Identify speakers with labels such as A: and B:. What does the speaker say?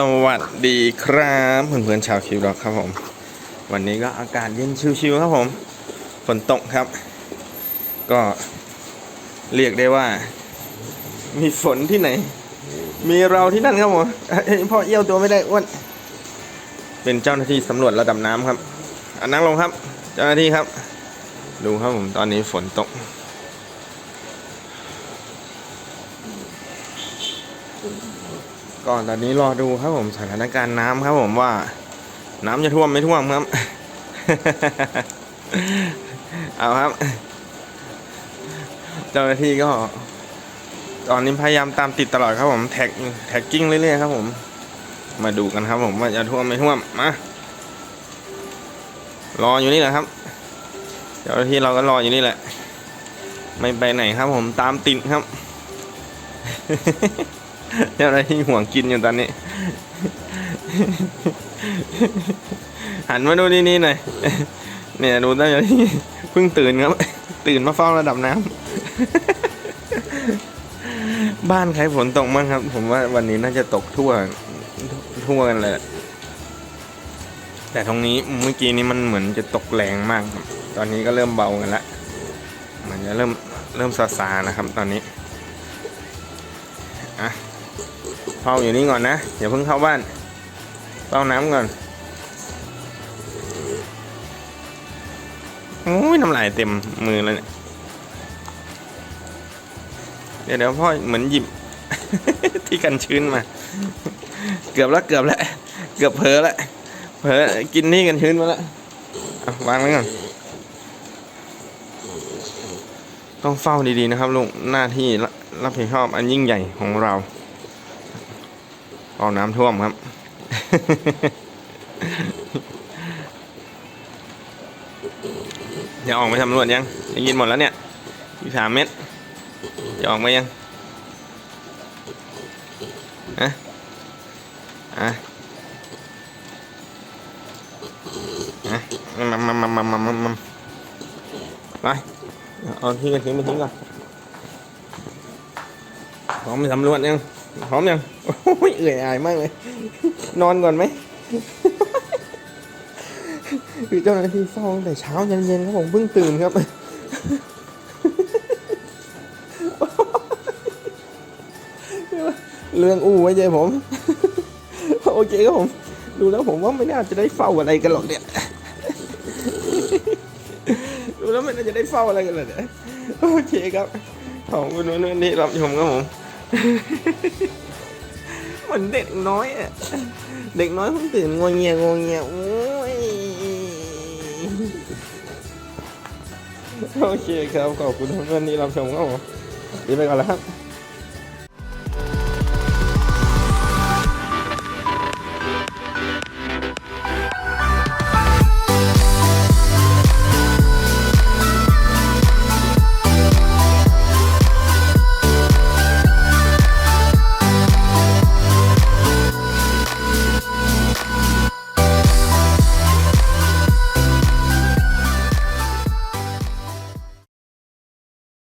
A: สวัสดีครับเพื่อนๆชาวคิวด็อกครับผม วันนี้ก็อากาศเย็นชิวๆครับผม ฝนตกครับ ก็เรียกได้ว่า มีฝนที่ไหน มีเราที่นั่นครับผมเอ้ยพ่อเอี้ยวตัวไม่ได้อ้วนเป็นเจ้าหน้าที่สำรวจระดับน้ำครับอันนั่งลงครับ เจ้าหน้าที่ครับ ดูครับผมตอนนี้ฝนตก ก่อนตอนนี้รอดูครับผมสถานการณ์น้ำครับผมว่า น้ำจะท่วมไม่ท่วมครับ เอาครับ เจ้าหน้าที่ก็ ตอนนี้พยายามตามติดตลอดครับผมแท็กแท็กกิ้งเรื่อยๆครับผม มาดูกันครับ ผมว่าจะท่วมไม่ท่วมมารออยู่นี่แหละครับ เจ้าหน้าที่เราก็รออยู่นี่แหละ ไม่ไปไหนครับผมตามติดครับ เจ้าหน้าที่ห่วงกินอยู่ตอนนี้ หันมาดูนี่นี่หน่อยเนี่ยดูเจ้าหน้าที่เพิ่งตื่นครับ ตื่นมาเฝ้าระดับน้ำบ้านใครฝนตกมั้งครับ ผมว่าวันนี้น่าจะตกทั่วทั่วกันเลยแต่ตรงนี้เมื่อกี้นี้มันเหมือนจะตกแรงมากครับ ตอนนี้ก็เริ่มเบากันละมันจะเริ่มเริ่มซาซานะครับ ตอนนี้อะ เฝ้าอยู่นี่ก่อนนะอย่าเพิ่งเข้าบ้านเฝ้าน้ำก่อนโอ้ยน้ำลายเต็มมือเลยเนี่ยเดี๋ยวเดี๋ยวพ่อเหมือนหยิบ ที่กันชื้นมา เกือบแล้วเกือบแล้วเกือบเผลอแล้วเผลอกินนี่กันชื้นมาแล้วาวางไว้ก่อนต้องเฝ้าดีๆนะครับลุงหน้าที่รับผิดชอบอันยิ่งใหญ่ของเรา เอาน้ำท่วมครับอย่าออกไปสำรวจยังได้ยินหมดแล้วเนี่ยอีกสามเม็ดจะออกมายังอะอะอะมามามามามามามาไปเอาที่กันทิ้งไปทิ้งก่อนพร้อมไปสำรวจยัง พร้อมยังโอ้ยเอื่อยอายมากเลย นอนก่อนไหมคือเจ้าหน้าที่เฝ้าตั้งแต่เช้ายันเย็นครับผมเพิ่งตื่นครับเรื่องอู้ไว้ใจผม โอเคครับผม ดูแล้วผมว่าไม่น่าจะได้เฝ้าอะไรกันหรอกเนี่ย ดูแล้วไม่น่าจะได้เฝ้าอะไรกันเลยเนี่ยโอเคครับ ขอบคุณวันนี้รับชมครับผม เหมือนเด็กน้อยอะ เด็กน้อยเพิ่งตื่นงวงเงียงวงเงียโอ้ย โอเคครับ ขอบคุณทุกท่านที่รับชมครับผมดีไปก่อนแล้วครับ